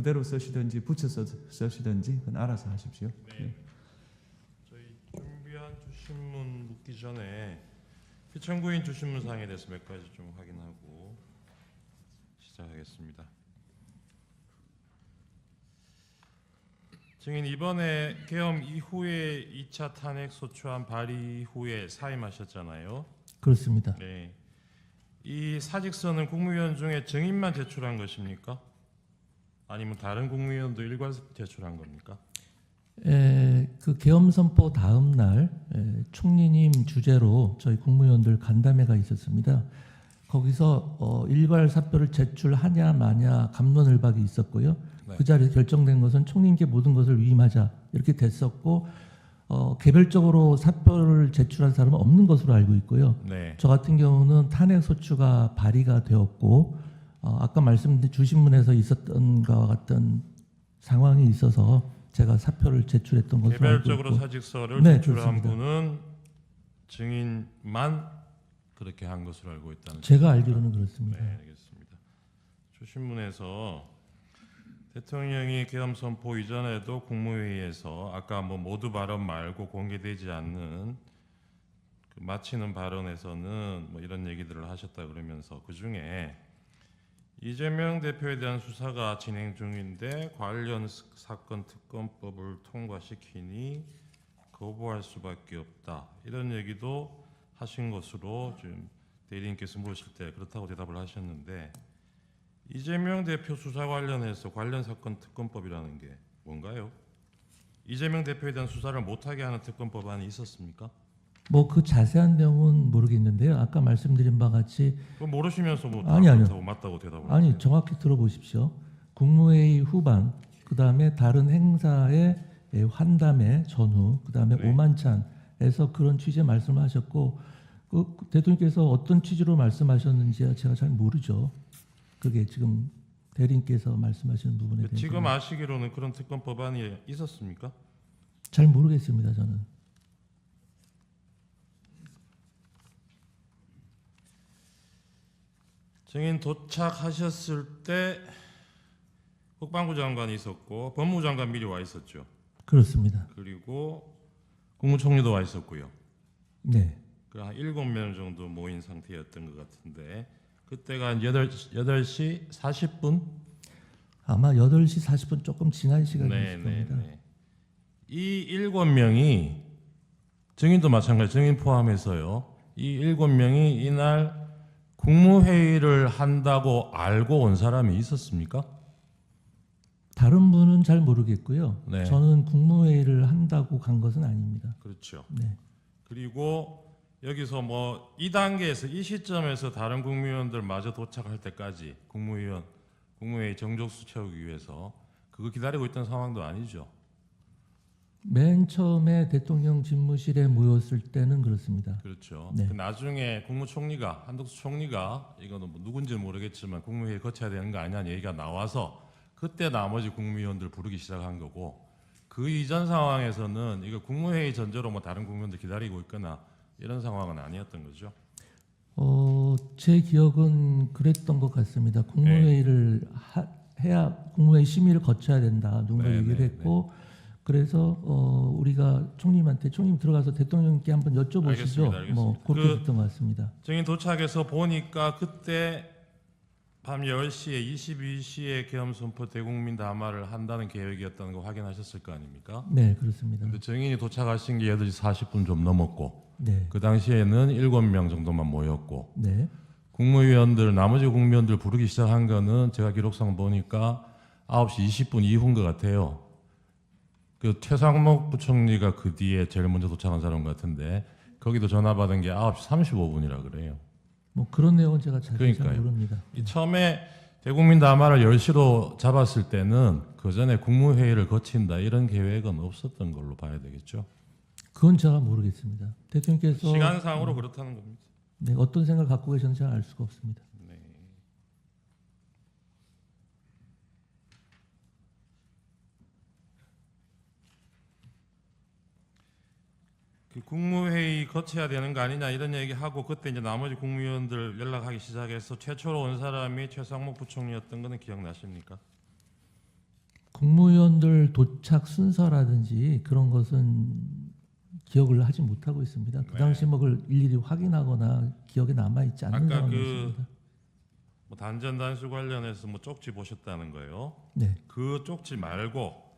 그대로 쓰시든지 붙여서 쓰시든지 그건 알아서 하십시오. 네. 저희 준비한 주신문 묻기 전에 피청구인 주신문 사항에 대해서 몇 가지 좀 확인하고 시작하겠습니다. 증인 이번에 계엄 이후에 2차 탄핵 소추안 발의 후에 사임하셨잖아요. 그렇습니다. 네. 이 사직서는 국무위원 중에 증인만 제출한 것입니까? 아니면 다른 국무위원도 일괄 제출한 겁니까? 에, 그 계엄 선포 다음 날 에, 총리님 주재로 저희 국무위원들 간담회가 있었습니다. 거기서 어, 일괄 사표를 제출하냐 마냐 감론을박이 있었고요. 네. 그 자리에서 결정된 것은 총리님께 모든 것을 위임하자 이렇게 됐었고 어, 개별적으로 사표를 제출한 사람은 없는 것으로 알고 있고요. 네. 저 같은 경우는 탄핵 소추가 발의가 되었고 어, 아까 말씀드린 주신문에서 있었던 것과 같은 상황이 있어서 제가 사표를 제출했던 것으로 개별적으로 사직서를 네, 제출한 그렇습니다. 분은 증인만 그렇게 한 것으로 알고 있다는 제가 알기로는 그렇습니다. 네, 알겠습니다. 주신문에서 대통령이 계엄 선포 이전에도 국무회의에서 아까 뭐 모두 발언 말고 공개되지 않는 그 마치는 발언에서는 뭐 이런 얘기들을 하셨다 그러면서 그 중에 이재명 대표에 대한 수사가 진행 중인데 관련 스- 사건 특검법을 통과시키니 거부할 수밖에 없다 이런 얘기도 하신 것으로 지금 대리인께서 물으실 때 그렇다고 대답을 하셨는데 이재명 대표 수사 관련해서 관련 사건 특검법이라는 게 뭔가요? 이재명 대표에 대한 수사를 못하게 하는 특검법안이 있었습니까? 뭐 그 자세한 내용은 모르겠는데요. 아까 말씀드린 바와 같이 그 모르시면서 뭐 아니, 아니요. 그렇다고 맞다고 대답을 아니 하세요. 정확히 들어보십시오. 국무회의 후반 그 다음에 다른 행사의 예, 환담회 전후 그 다음에 네. 오만찬에서 그런 취지의 말씀을 하셨고 그 대통령께서 어떤 취지로 말씀하셨는지 제가 잘 모르죠. 그게 지금 대리인께서 말씀하시는 부분에 대해서 지금 아시기로는 그런 특검법안이 있었습니까? 잘 모르겠습니다. 저는 증인 도착하셨을 때 국방부 장관이 있었고 법무부 장관 미리 와 있었죠. 그렇습니다. 그리고 국무총리도 와 있었고요. 네. 그한 일곱 명 정도 모인 상태였던 것 같은데 그때가 한 8, 8시 40분? 아마 8시 40분 조금 지난 시간일 네, 겁니다. 이 일곱 명이 증인도 마찬가지 증인 포함해서요. 이 일곱 명이 이날 국무회의를 한다고 알고 온 사람이 있었습니까? 다른 분은 잘 모르겠고요. 네. 저는 국무회의를 한다고 간 것은 아닙니다. 그렇죠. 네. 그리고 여기서 뭐 이 단계에서 이 시점에서 다른 국무위원들 마저 도착할 때까지 국무위원 국무회의 정족수 채우기 위해서 그거 기다리고 있던 상황도 아니죠. 맨 처음에 대통령 집무실에 모였을 때는 그렇습니다. 그렇죠. 네. 그 나중에 국무총리가 한덕수 총리가 이거는 뭐 누군지는 모르겠지만 국무회의 거쳐야 되는 거 아니냐는 얘기가 나와서 그때 나머지 국무위원들 부르기 시작한 거고 그 이전 상황에서는 이거 국무회의 전제로 뭐 다른 국무위원들 기다리고 있거나 이런 상황은 아니었던 거죠. 어, 제 기억은 그랬던 것 같습니다. 국무회의를 하- 해야 국무회의 심의를 거쳐야 된다. 누군가 네, 얘기를 네, 했고 그래서 어, 우리가 총님한테 총님 들어가서 대통령께 한번 여쭤보시죠. 알겠습니다, 알겠습니다. 뭐 그렇게 그- 됐던 것 같습니다. 증인 도착해서 보니까 그때 밤 10시에 22시에 계엄 선포 대국민 담화를 한다는 계획이었다는 거 확인하셨을 거 아닙니까? 네, 그렇습니다. 근데 증인이 도착하신 게 8시 40분 좀 넘었고 네, 그 당시에는 7명 정도만 모였고 네, 국무위원들 나머지 국무위원들 부르기 시작한 거는 제가 기록상 보니까 9시 20분 이후인 것 같아요. 그 최상목 부총리가 그 뒤에 제일 먼저 도착한 사람 같은데 거기도 전화 받은 게 9시 35분이라 그래요. 뭐 그런 내용은 제가 잘 그러니까요. 모릅니다. 이 처음에 대국민 담화를 10시로 잡았을 때는 그 전에 국무회의를 거친다 이런 계획은 없었던 걸로 봐야 되겠죠. 그건 제가 모르겠습니다. 대통령께서 시간상으로 그렇다는 겁니다. 네, 어떤 생각을 갖고 계셨는지 잘 알 수가 없습니다. 국무회의 거쳐야 되는 거 아니냐 이런 얘기하고 그때 이제 나머지 국무위원들 연락하기 시작해서 최초로 온 사람이 최상목 부총리였던 거는 기억나십니까? 국무위원들 도착 순서라든지 그런 것은 기억을 하지 못하고 있습니다. 그 네. 당시 뭐 그걸 일일이 확인하거나 기억에 남아 있지 않는 아까 상황이었습니다. 뭐 단전 단수 관련해서 뭐 쪽지 보셨다는 거예요. 네. 그 쪽지 말고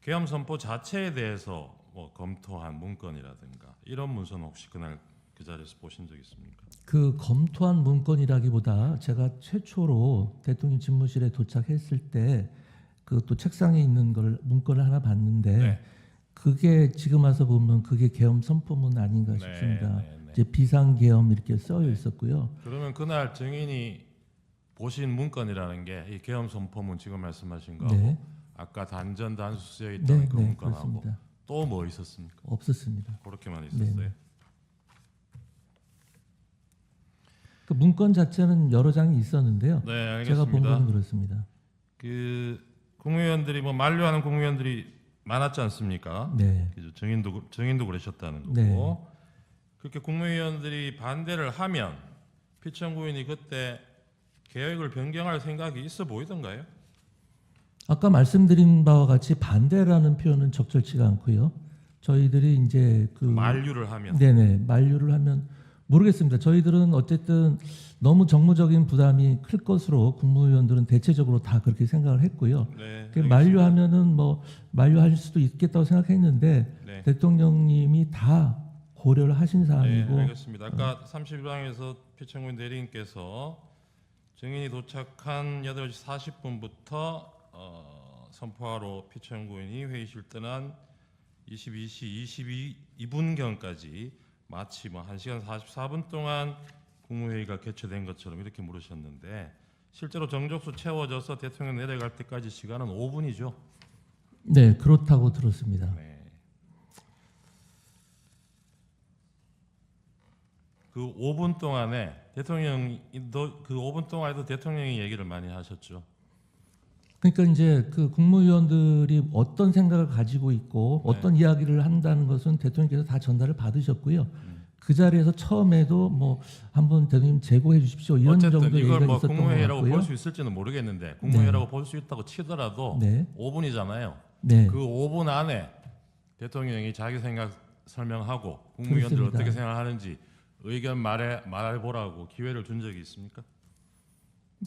계엄 선포 자체에 대해서 뭐 검토한 문건이라든가 이런 문서는 혹시 그날 그 자리에서 보신 적 있습니까? 그 검토한 문건이라기보다 제가 최초로 대통령 집무실에 도착했을 때 그 또 책상에 있는 걸 문건을 하나 봤는데 네. 그게 지금 와서 보면 그게 계엄 선포문 아닌가 네, 싶습니다. 네, 네. 이제 비상 계엄 이렇게 써여 네. 있었고요. 그러면 그날 증인이 보신 문건이라는 게 이 계엄 선포문 지금 말씀하신 거하고 네, 아까 단전 단수 쓰여 있던 네, 그 네, 문건하고 그렇습니다. 또 뭐 있었습니까? 없었습니다. 그렇게만 네, 있었어요. 네. 그 문건 자체는 여러 장이 있었는데요. 네, 제가 본 알겠습니다. 거는 그렇습니다. 그 국무위원들이 뭐 만류하는 국무위원들이 많았지 않습니까? 네, 그죠. 증인도 그- 증인도 그러셨다는 거고 네. 그렇게 국무위원들이 반대를 하면 피청구인이 그때 계획을 변경할 생각이 있어 보이던가요? 아까 말씀드린 바와 같이 반대라는 표현은 적절치가 않고요. 저희들이 이제 그 만류를 하면 네네 만류를 하면 모르겠습니다. 저희들은 어쨌든 너무 정무적인 부담이 클 것으로 국무위원들은 대체적으로 다 그렇게 생각을 했고요. 네, 그. 만류하면은 뭐 만류할 수도 있겠다고 생각했는데 네. 대통령님이 다 고려를 하신 네, 사안이고 알겠습니다. 아까 31방에서 피청구인 대리인께서 증인이 도착한 8시 40분부터 어, 선포하러 피청구인이 회의실 떠난 22시 22분경까지 마치 뭐 1시간 44분 동안 국무회의가 개최된 것처럼 이렇게 물으셨는데 실제로 정족수 채워져서 대통령 내려갈 때까지 시간은 5분이죠. 네 그렇다고 들었습니다. 네. 그 5분 동안에 대통령이 너- 그 5분 동안에도 대통령이 얘기를 많이 하셨죠. 그러니까 이제 그 국무위원들이 어떤 생각을 가지고 있고 네. 어떤 이야기를 한다는 것은 대통령께서 다 전달을 받으셨고요. 음. 그 자리에서 처음에도 뭐 한번 대통령 제고해 주십시오 이런 정도 얘기가 뭐 있었던 것 국무회의라고. 볼 수 있을지는 모르겠는데 국무회의라고 볼수 있다고 치더라도 네, 5분이잖아요. 네, 그 5분 안에 대통령이 자기 생각 설명하고 국무위원들. 어떻게 생각하는지 의견 말해 말해 보라고 기회를 준 적이 있습니까?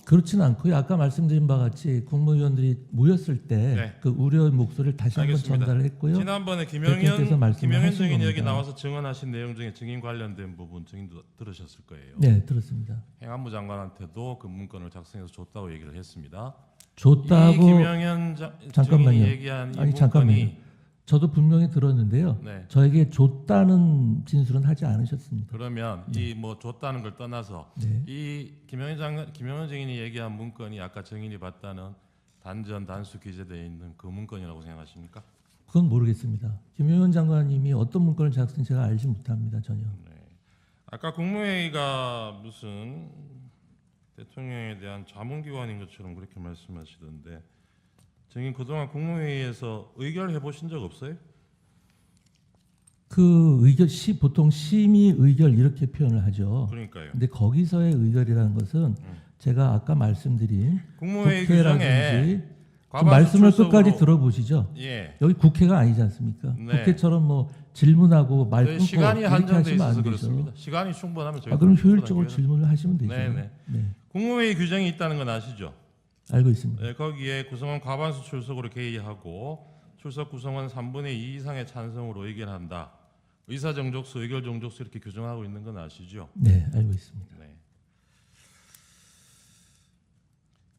그렇지는 않고요. 아까 말씀드린 바와 같이 국무위원들이 모였을 때 네. 그 우려의 목소리를 다시 한번 알겠습니다. 전달을 했고요. 지난번에 대통령께서 김영현 김영현 증인 여기 겁니다. 나와서 증언하신 내용 중에 증인 관련된 부분 증인도 들으셨을 거예요. 네, 들었습니다. 행안부 장관한테도 그 문건을 작성해서 줬다고 얘기를 했습니다. 이 줬다고 김영현 자, 잠깐만요. 증인이 얘기한 이 아니, 문건이 잠깐만요. 저도 분명히 들었는데요. 네. 저에게 줬다는 진술은 하지 않으셨습니다. 그러면 이 뭐 줬다는 걸 떠나서 네. 이 김영현 장관 김영현 증인이 얘기한 문건이 아까 증인이 봤다는 단전 단수 기재되어 있는 그 문건이라고 생각하십니까? 그건 모르겠습니다. 김용현 장관님이 어떤 문건을 작성 제가 알지 못합니다 전혀. 네. 아까 국무회의가 무슨 대통령에 대한 자문기관인 것처럼 그렇게 말씀하시던데 증인 그동안 국무회의에서 의결해 보신 적 없어요? 그 의결 시 보통 심의 의결 이렇게 표현을 하죠. 그러니까요. 근데 거기서의 의결이라는 것은 제가 아까 말씀드린 국무회의 규정에 국회라든지 좀 과반수 말씀을 출석으로- 끝까지 들어보시죠. 예. 여기 국회가 아니지 않습니까? 네. 국회처럼 뭐 질문하고 말 네, 끊고 시간이 이렇게 한정돼 하시면 안 있어서 되죠. 그렇습니다. 시간이 충분하면 저희 아, 그럼 효율적으로 질문을 하시면 되죠. 네, 네. 네, 국무회의 규정이 있다는 건 아시죠? 알고 있습니다. 네, 거기에 구성원 과반수 출석으로 개의하고 출석 구성원 3분의 2 이상의 찬성으로 의견한다. 의사 정족수, 의결 정족수 이렇게 규정하고 있는 건 아시죠? 네, 알고 있습니다. 네.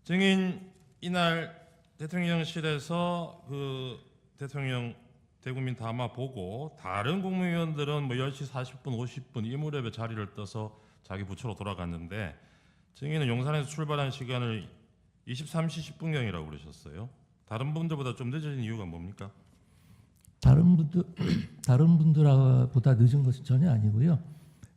증인 이날 대통령실에서 그 대통령 대국민 담화 보고 다른 국무위원들은 뭐 10시 40분, 50분 이 무렵에 자리를 떠서 자기 부처로 돌아갔는데 증인은 용산에서 출발한 시간을 23시 10분경이라고 그러셨어요. 다른 분들보다 좀 늦어진 이유가 뭡니까? 다른 분들 다른 분들보다 늦은 것은 전혀 아니고요.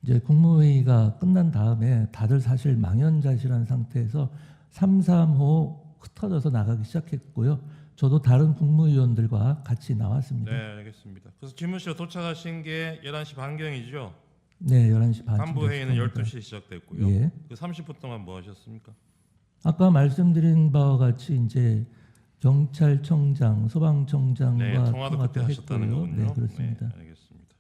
이제 국무회의가 끝난 다음에 다들 사실 망연자실한 상태에서 3, 3호 흩어져서 나가기 시작했고요. 저도 다른 국무위원들과 같이 나왔습니다. 네, 알겠습니다. 그래서 집무실에 도착하신 게 11시 반경이죠. 네, 11시 반. 간부 회의는 정도 12시에 시작됐고요. 예. 그 30분 동안 뭐 하셨습니까? 아까 말씀드린 바와 같이 이제 경찰청장, 소방청장과 네, 통화도 그때 하셨다는 했고요. 거군요. 네, 그렇습니다. 네, 알겠습니다.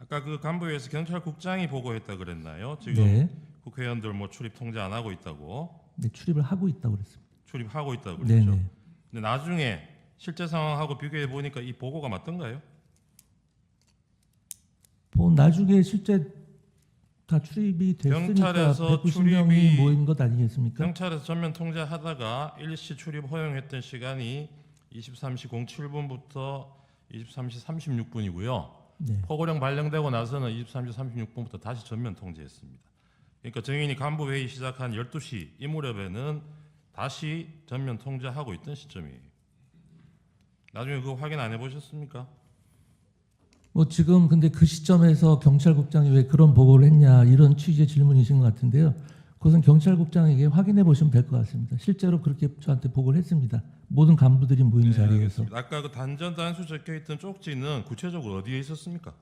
아까 그 간부회에서 경찰국장이 보고했다 그랬나요? 지금 네, 국회의원들 뭐 출입 통제 안 하고 있다고 네, 출입을 하고 있다고 그랬습니다. 출입하고 있다고 네, 그랬죠. 네. 근데 나중에 실제 상황하고 비교해 보니까 이 보고가 맞던가요? 뭐 나중에 실제 다 출입이 됐으니까 경찰에서 190명이 출입이- 모인 것 아니겠습니까? 경찰에서 전면 통제하다가 일시 출입 허용했던 시간이 23시 07분부터 23시 36분이고요. 네, 포고령 발령되고 나서는 23시 36분부터 다시 전면 통제했습니다. 그러니까 정인이 간부 회의 시작한 12시 이 무렵에는 다시 전면 통제하고 있던 시점이에요. 나중에 그거 확인 안 해보셨습니까? 뭐 지금 근데 그 시점에서 경찰국장이 왜 그런 보고를 했냐 이런 취지의 질문이신 것 같은데요. 그것은 경찰국장에게 확인해 보시면 될 것 같습니다. 실제로 그렇게 저한테 보고를 했습니다. 모든 간부들이 모인 네, 자리에서. 알겠습니다. 아까 그 단전 단수 적혀 있던 쪽지는 구체적으로 어디에 있었습니까?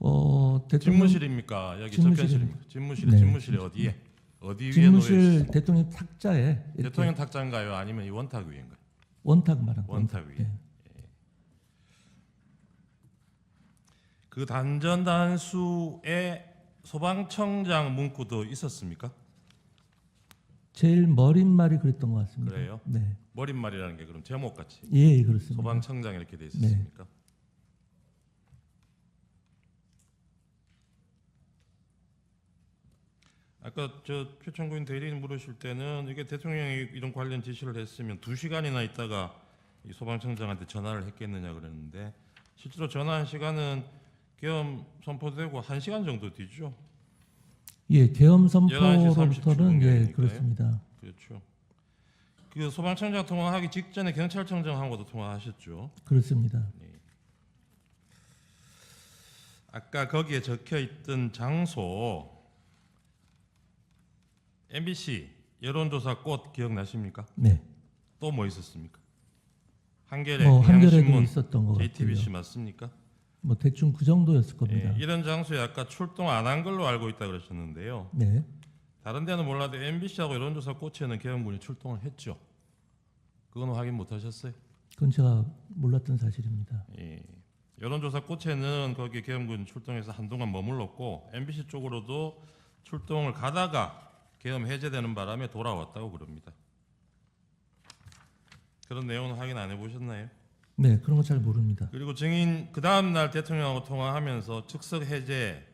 어, 대통령 집무실입니까? 여기 접견실입니까? 집무실에 네, 집무실에 어디에? 어디 위에 놓여 집무실 대통령 탁자에 이렇게 대통령 탁자인가요? 아니면 이 원탁 위인가요? 원탁 말한 원탁 위에. 네. 그 단전 단수에 소방청장 문구도 있었습니까? 제일 머릿말이 그랬던 것 같습니다. 그래요? 네, 머릿말이라는 게 그럼 제목 같이 예, 그렇습니다. 소방청장 이렇게 돼 네. 있었습니까? 아까 저 표창구인 대리인 물으실 때는 이게 대통령이 이런 관련 지시를 했으면 두 시간이나 있다가 이 소방청장한테 전화를 했겠느냐 그랬는데 실제로 전화한 시간은 계엄 선포되고 한 시간 정도 뒤죠. 예, 계엄 11시 37 선포로부터는 예, 분경이니까요. 그렇습니다. 그렇죠. 그 소방청장 통화하기 직전에 경찰청장하고도 통화하셨죠. 그렇습니다. 아까 거기에 적혀 있던 장소 MBC 여론조사 꽃 기억나십니까? 네, 또 뭐 있었습니까? 한겨레, 뭐 한겨레도 경향신문, 있었던 것 같고요. JTBC 맞습니까? 뭐 대충 그 정도였을 겁니다. 예, 이런 장소에 아까 출동 안 한 걸로 알고 있다 그러셨는데요. 네, 다른 데는 몰라도 MBC하고 여론조사 꽃에는 계엄군이 출동을 했죠. 그건 확인 못 하셨어요? 그건 제가 몰랐던 사실입니다. 예. 여론조사 꽃에는 거기 계엄군 출동해서 한동안 머물렀고 MBC 쪽으로도 출동을 가다가 계엄 해제되는 바람에 돌아왔다고 그럽니다. 그런 내용은 확인 안 해보셨나요? 네, 그런 거 잘 모릅니다. 그리고 증인 그 다음 날 대통령하고 통화하면서 즉석 해제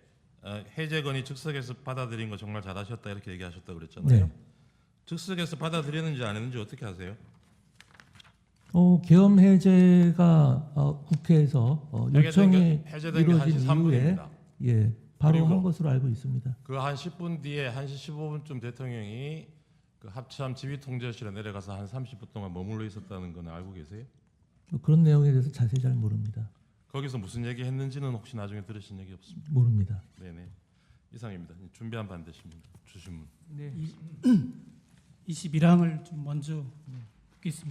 어, 해제건이 즉석에서 받아들인 거 정말 잘하셨다 이렇게 얘기하셨다 그랬잖아요. 네. 즉석에서 받아들였는지 안 했는지 어떻게 아세요? 어, 계엄 해제가 어, 국회에서 어, 해제된 요청이 해제된 게 이루어진 1시 이후에 3분입니다. 예, 바로 그리고 한 것으로 알고 있습니다. 그 한 10분 뒤에 1시 15분쯤 대통령이 그 합참 지휘통제실에 내려가서 한 30분 동안 머물러 있었다는 건 알고 계세요? 뭐 그런 내용에 대해서 자세히 잘 모릅니다. 거기서 무슨 얘기 했는지는 혹시 나중에 들으신 얘기 없습니까? 모릅니다. 네네. 이상입니다. 준비한 반대신 문 주신 문. 네. 21항을 좀 먼저 묻겠습니다.